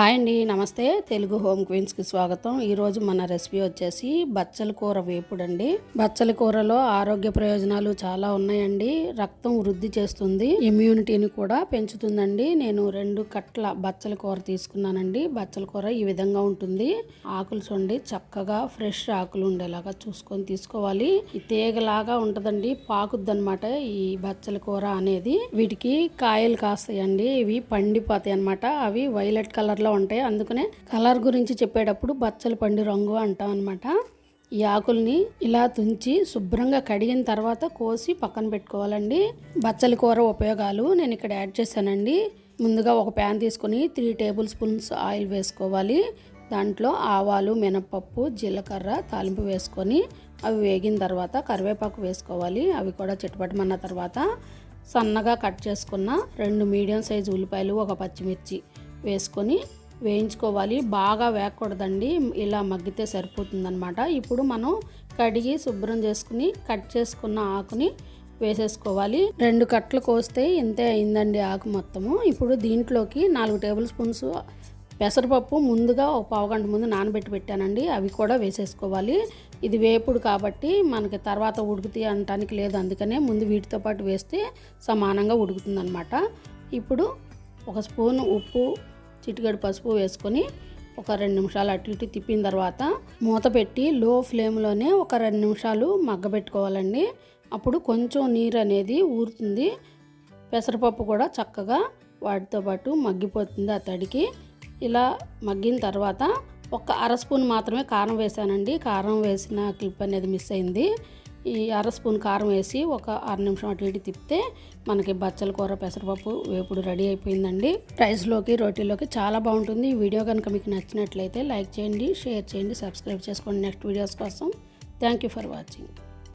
Hi అండి నమస్తే. Telugu home క్వీన్స్కి స్వాగతం. ఈరోజు మన రెసిపీ వచ్చేసి బచ్చల కూర వేపుడు అండి బచ్చల కూరలో ఆరోగ్య ప్రయోజనాలు చాలా ఉన్నాయండి. రక్తం వృద్ధి చేస్తుంది. ఇమ్యూనిటీని కూడా పెంచుతుందండి. నేను రెండు కట్ల బచ్చల కూర తీసుకున్నానండి. బచ్చల కూర ఈ విధంగా ఉంటుంది. ఆకులు చూడండి చక్కగా ఫ్రెష్ ఆకులు ఉండేలాగా చూసుకొని తీసుకోవాలి. ఈ తీగలాగా ఉంటుందండి పాకుద్దనమాట ఈ బచ్చల కూర అనేది. వీటికి కాయలు కాస్తాయండి. ఇవి పండిపోతాయి అనమాట అవి వైలెట్ కలర్లో ఉంటాయి. అందుకనే కలర్ గురించి చెప్పేటప్పుడు బచ్చల పండు రంగు అంటాం అనమాట ఈ ఆకుల్ని ఇలా తుంచి శుభ్రంగా కడిగిన తర్వాత కోసి పక్కన పెట్టుకోవాలండి. బచ్చలి కూర ఉపయోగాలు నేను ఇక్కడ యాడ్ చేశానండి. ముందుగా ఒక ప్యాన్ తీసుకొని త్రీ టేబుల్ స్పూన్స్ ఆయిల్ వేసుకోవాలి. దాంట్లో ఆవాలు మినపప్పు జీలకర్ర తాలింపు వేసుకొని అవి వేగిన తర్వాత కరివేపాకు వేసుకోవాలి. అవి కూడా చిట్టుపట్టమన్న తర్వాత సన్నగా కట్ చేసుకున్న రెండు మీడియం సైజు ఉల్లిపాయలు ఒక పచ్చిమిర్చి వేసుకొని వేయించుకోవాలి. బాగా వేయకూడదండి ఇలా మగ్గితే సరిపోతుందనమాట ఇప్పుడు మనం కడిగి శుభ్రం చేసుకుని కట్ చేసుకున్న ఆకుని వేసేసుకోవాలి. రెండు కట్టలు కోస్తే ఇంతే అయిందండి ఆకు మొత్తము. ఇప్పుడు దీంట్లోకి నాలుగు టేబుల్ స్పూన్స్ పెసరపప్పు ముందుగా ఒక పావుగంట ముందు నానబెట్టి పెట్టానండి. అవి కూడా వేసేసుకోవాలి. ఇది వేపుడు కాబట్టి మనకి తర్వాత ఉడుకుతాయి అనటానికి లేదు. అందుకనే ముందు వీటితో పాటు వేస్తే సమానంగా ఉడుకుతుందన్నమాట. ఇప్పుడు ఒక స్పూన్ ఉప్పు చిటికెడు పసుపు వేసుకొని ఒక రెండు నిమిషాలు అటు ఇటు తిప్పిన తర్వాత మూత పెట్టి లో ఫ్లేమ్లోనే ఒక రెండు నిమిషాలు మగ్గబెట్టుకోవాలండి. అప్పుడు కొంచెం నీరు అనేది ఊరుతుంది. పెసరపప్పు కూడా చక్కగా వాటితో పాటు మగ్గిపోతుంది ఆ తడికి. ఇలా మగ్గిన తర్వాత ఒక అర స్పూన్ మాత్రమే కారం వేసానండి. కారం వేసిన క్లిప్ అనేది మిస్ అయింది. ఈ అర స్పూన్ కారం వేసి ఒక అర నిమిషం అటు ఇటు తిప్పితే మనకి బచ్చల కూర పెసరపప్పు వేపుడు రెడీ అయిపోయిందండి. రైస్లోకి రోటీలోకి చాలా బాగుంటుంది. ఈ వీడియో కనుక మీకు నచ్చినట్లయితే లైక్ చేయండి షేర్ చేయండి సబ్స్క్రైబ్ చేసుకోండి. నెక్స్ట్ వీడియోస్ కోసం థ్యాంక్ యూ ఫర్ వాచింగ్.